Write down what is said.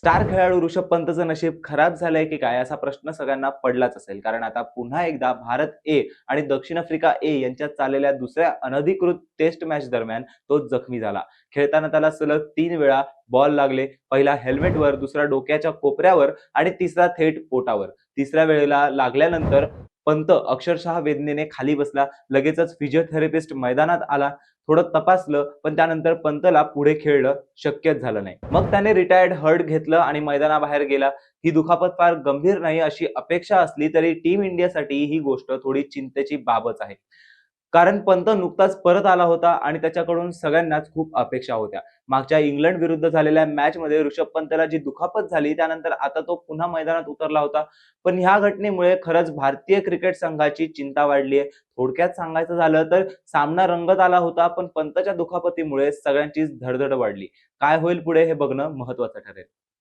Star खेळाडू ऋषभ पंतचं नशीब खराब झालंय की काय असा प्रश्न सगळ्यांना पडलाच असेल. कारण आता पुन्हा एकदा भारत ए आणि दक्षिण आफ्रिका ए यांच्यात चाललेल्या दुसऱ्या अनधिकृत टेस्ट मॅच दरम्यान तो जखमी झाला. खेळताना त्याला सलग तीन वेळा बॉल लागले. पहिला हेल्मेटवर दुसरा डोक्याच्या कोपऱ्यावर आणि तिसरा थेट पोटावर. तिसऱ्या वेळेला लागल्यानंतर पंत अक्षरशः वेदनेने खाली बसला. लगेचच फिजिओथेरपिस्ट मैदानात आला. थोडं तपासलं पण त्यानंतर पंतला पुढे खेळणं शक्यच झालं नाही. मग त्याने रिटायर्ड हर्ट घेतलं आणि मैदानाबाहेर गेला. ही दुखापत फार गंभीर नाही अशी अपेक्षा असली तरी टीम इंडियासाठी ही गोष्ट थोडी चिंतेची बाबच आहे. कारण पंत नुकताच परत आला होता आणि त्याच्याकडून सगळ्यांनाच खूप अपेक्षा होत्या. मागच्या इंग्लंड विरुद्ध झालेल्या मॅच मध्ये ऋषभ पंतला जी दुखापत झाली त्यानंतर आता तो पुन्हा मैदानात उतरला होता. पण ह्या घटनेमुळे खरंच भारतीय क्रिकेट संघाची चिंता वाढली आहे. थोडक्यात सांगायचं झालं तर सामना रंगत आला होता पण पंतच्या दुखापतीमुळे सगळ्यांचीच धडधड वाढली. काय होईल पुढे हे बघणं महत्वाचं ठरेल.